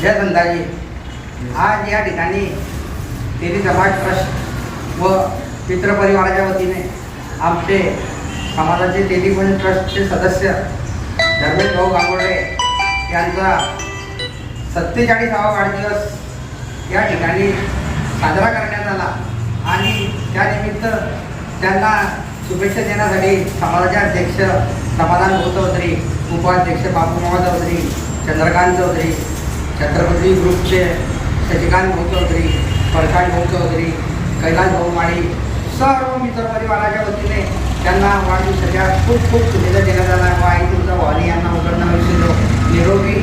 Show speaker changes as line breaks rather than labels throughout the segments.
जय संताजी आज या ठिकाणी तेरी समाज ट्रस्ट व मित्रपरिवाराच्या वतीने आमचे समाजाचे तेली ट्रस्टचे सदस्य धर्मेश भाऊ गांगोडे यांचा सत्तेचाळीसावा वाढदिवस या ठिकाणी साजरा करण्यात आला. आणि त्यानिमित्त त्यांना शुभेच्छा देण्यासाठी समाजाचे अध्यक्ष समाधान भाऊ चौधरी उपाध्यक्ष बापूमामा चौधरी चंद्रकांत चौधरी छत्रपती ग्रुपचे शशिकांत भाऊ चौधरी प्रकाश भाऊ चौधरी कैलास भाऊ माळी सर्व मित्रपरिवाराच्या वतीने त्यांना वाढदिवसाच्या खूप खूप शुभेच्छा देण्यात आल्या व आई तुमचा भवानी यांना उघडणं विसरलो निरोगी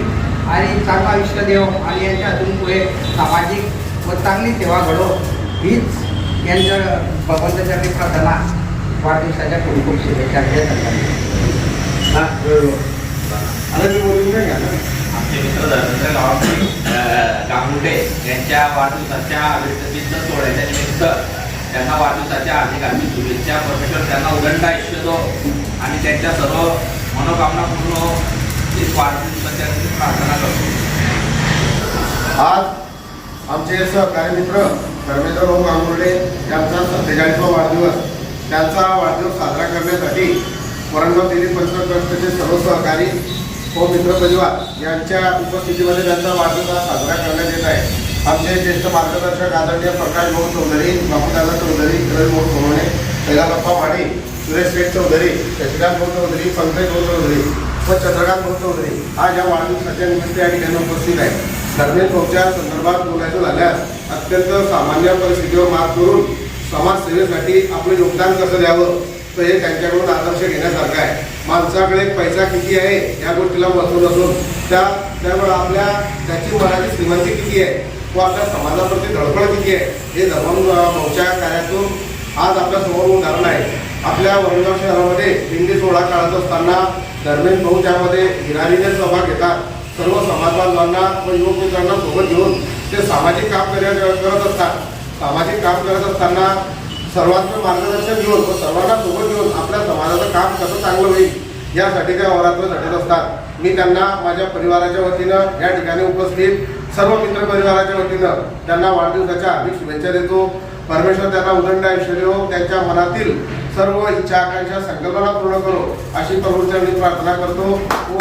आणि चांगला आयुष्य देव आणि यांच्या अजून पुढे सामाजिक व चांगली सेवा घडो हीच यांच्या भगवंताच्या प्रार्थना वाढदिवसाच्या खूप खूप शुभेच्छा
देण्यात आल्या त्यांच्या वाढदिवसाच्या आविर्भावाच्या सोहळ्याच्या निमित्त त्यांना वाढदिवसाच्या हार्दिक आम्ही शुभेच्छा. परमेश्वर त्यांना उदंड आयुष्य दो आणि त्यांच्या सर्व मनोकामना पूर्ण हो, वाढदिवसाच्या प्रार्थना करतो.
आज आमचे सहकारी मित्र धर्मेंद्र भाऊ गांगुर्डे यांचा सत्तेचाळीसवा वाढदिवस. त्यांचा वाढदिवस साजरा करण्यासाठी वरणगाव देवी पंचक ट्रस्टचे सर्व सहकारी व मित्र परिवार यांच्या उपस्थितीमध्ये त्यांचा वाढदिवस साजरा करण्यात येत आहे. आमचे ज्येष्ठ मार्गदर्शक आदरणीय प्रकाश भाऊ चौधरी बापूदादा चौधरी रवी भाऊ सोनवणे कैलासप्पा माडी सुरेश शेठ चौधरी शशिकांत भाऊ चौधरी पंकज भाऊ चौधरी व चंद्रकांत भाऊ चौधरी. आज या वाढदिवसाच्या निमित्त या ठिकाणी उपस्थित आहे. धर्मेश भाऊच्या संदर्भात बोलायचं झाल्यास अत्यंत सामान्य परिस्थितीवर मात करून समाजसेवेसाठी आपलं योगदान कसं द्यावं? तर हे त्यांच्याकडून आदर्श घेण्यासारखं आहे. माणसाकडे पैसा किती आहे या गोष्टीला महत्त्व नसून त्या त्यामुळे आपल्या त्याची मराठी श्रीमंती किती आहे? व आपल्या समाजाप्रती धडपड किती आहे हे धर्म मोर्चा कार्यातून आज आपल्यासमोर उदाहरण आहे आपल्या वरगाव शहरामध्ये दिंडी सोहळा काढत असताना दरम्यान भाऊ त्यामध्ये हिरारीने सहभाग घेतात सर्व समाज बांधवांना व युवक मित्रांना सोबत घेऊन ते सामाजिक काम करत असतात. सामाजिक काम करत असताना सर्वांचं मार्गदर्शन घेऊन व सर्वांना सोबत घेऊन आपल्या समाजाचं काम कसं चांगलं होईल यासाठी त्या वरात्र झटत असतात. मी त्यांना माझ्या परिवाराच्या वतीनं या ठिकाणी उपस्थित सर्व मित्र परिवाराच्या वतीनं त्यांना वाढदिवसाच्या हार्दिक शुभेच्छा देतो. परमेश्वर त्यांना उदंड ऐश्वर्य हो. त्यांच्या मनातील सर्व इच्छा आकांक्षा संकल्पना पूर्ण करो अशी प्रभूच्या मी प्रार्थना करतो. व